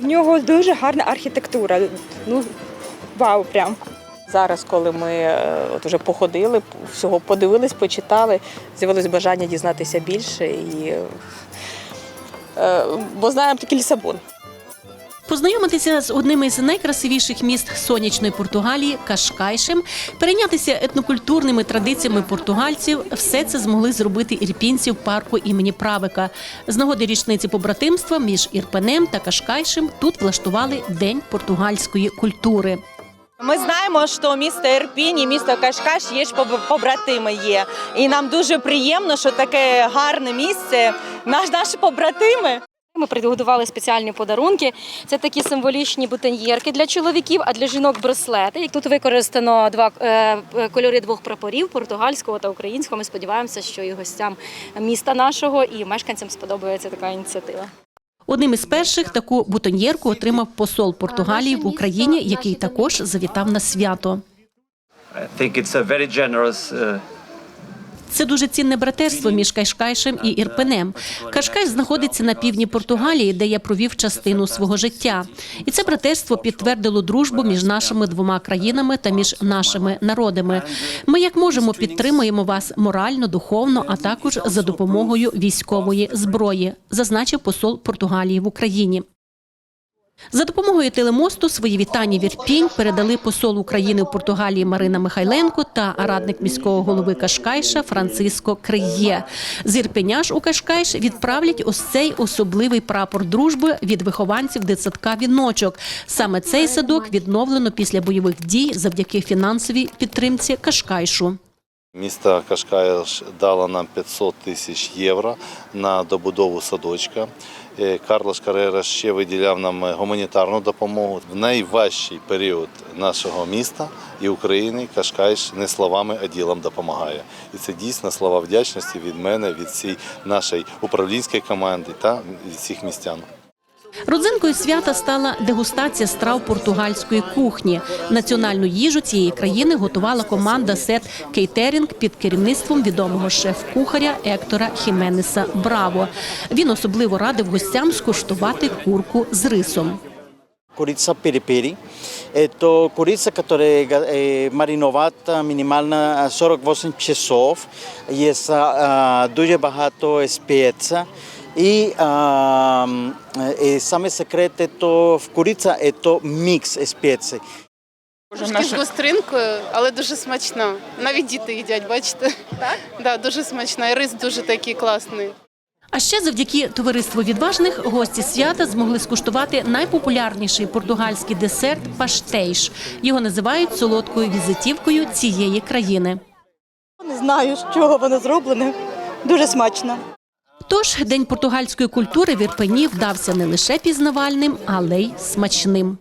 В нього дуже гарна архітектура. Ну, вау, прям. Зараз, коли ми е, от вже походили, всього подивились, почитали, з'явилось бажання дізнатися більше, і, е, бо знаємо тільки Лісабон. Познайомитися з одним із найкрасивіших міст сонячної Португалії Кашкайшем, перейнятися етнокультурними традиціями португальців. Все це змогли зробити ірпінці в парку імені Правика. З нагоди річниці побратимства між Ірпенем та Кашкайшем тут влаштували День португальської культури. Ми знаємо, що місто Ірпінь і місто Кашкаш є ж побратими є. І нам дуже приємно, що таке гарне місце. Наш наші побратими. Ми приготували спеціальні подарунки. Це такі символічні бутоньєрки для чоловіків, а для жінок браслети. Як тут використано два е, е, кольори двох прапорів португальського та українського. Ми сподіваємося, що і гостям міста нашого, і мешканцям сподобається така ініціатива. Одним із перших таку бутоньєрку отримав посол Португалії в Україні, який також завітав на свято. I think it's a very generous uh, Це дуже цінне братерство між Кашкайшем і Ірпенем. Кашкайш знаходиться на півдні Португалії, де я провів частину свого життя. І це братерство підтвердило дружбу між нашими двома країнами та між нашими народами. Ми як можемо підтримуємо вас морально, духовно, а також за допомогою військової зброї, зазначив посол Португалії в Україні. За допомогою телемосту свої вітання в Ірпінь передали посол України в Португалії Марина Михайленко та радник міського голови Кашкайша Франциско Криє. З Ірпеня ж у Кашкайш відправлять ось цей особливий прапор дружби від вихованців дитсадка віночок. Саме цей садок відновлено після бойових дій завдяки фінансовій підтримці Кашкайшу. Місто Кашкайш дало нам 500 тисяч євро на добудову садочка. Е, Карлош Карера ще виділяв нам гуманітарну допомогу. В найважчий період нашого міста і України Кашкайш не словами, а ділом допомагає. І це дійсно слова вдячності від мене, від всієї нашої управлінської команди та від всіх містян. Родзинкою свята стала дегустація страв португальської кухні. Національну їжу цієї країни готувала команда Сет Кейтерінг під керівництвом відомого шеф-кухаря Ектора Хіменеса Браво. Він особливо радив гостям скуштувати курку з рисом. Курица пiri-piri. Это курица, которая е, маринована мінімально 48 часов. А, дуже багато спецій. І, а, і саме секрет это в куриця – це мікс спецій. Трошки з гостринкою, але дуже смачно. Навіть діти їдять, бачите? Так? Да, дуже смачно. І рис дуже такий класний. А ще завдяки товариству відважних гості свята змогли скуштувати найпопулярніший португальський десерт паштейш. Його називають солодкою візитівкою цієї країни. Не знаю, з чого воно зроблене. Дуже смачно. Тож день португальської культури в Ірпені вдався не лише пізнавальним, але й смачним.